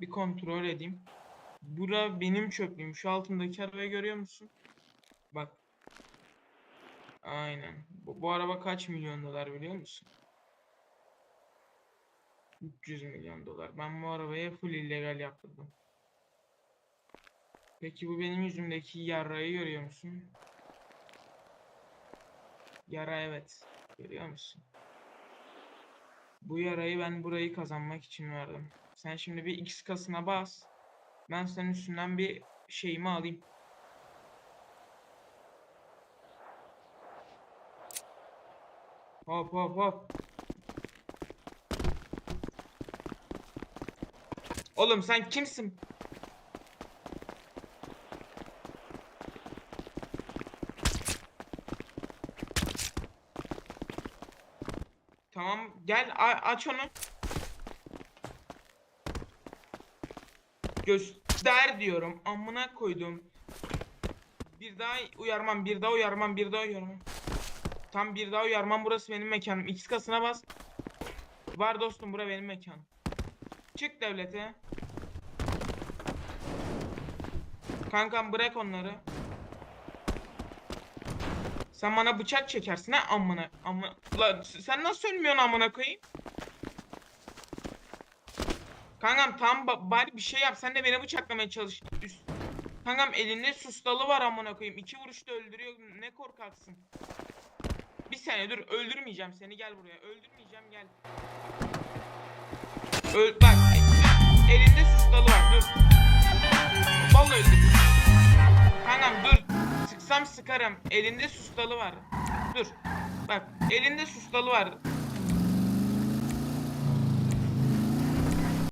Bir kontrol edeyim. Bura benim çöplüğüm. Şu altındaki arabayı görüyor musun? Bak. Aynen. Bu, bu araba kaç milyon dolar biliyor musun? 300 milyon dolar. Ben bu arabayı full illegal yaptırdım. Peki bu benim yüzümdeki yarayı görüyor musun? Yara evet. Görüyor musun? Bu yarayı ben burayı kazanmak için verdim. Sen şimdi bir X kasına bas. Ben senin üstünden bir şeyimi alayım. Hop hop hop. Oğlum sen kimsin? Tamam gel aç onu. Göster diyorum. Amına koydum. Bir daha uyarmam, bir daha uyarmam, bir daha uyarmam. Tam bir daha uyarmam burası benim mekanım. X kasına bas. Var dostum bura benim mekanım. Çık devlete. Kankam bırak onları. Sen bana bıçak çekersin ha amına amına. Lan sen nasıl ölmüyorsun amına koyayım? Kankam tam ba- bari bir şey yap. Sen de beni bıçaklamaya çalış. Üst. Kankam elinde sustalı var amına koyayım. İki vuruşta öldürüyor. Ne korkaksın? Bir saniye dur. Öldürmeyeceğim seni. Gel buraya. Öldürmeyeceğim gel. Öl bak. e- Elinde sustalı var. Dur. Vallahi öldür. Kankam dur. Sıksam sıkarım. Elinde sustalı var. Dur. Bak elinde sustalı var.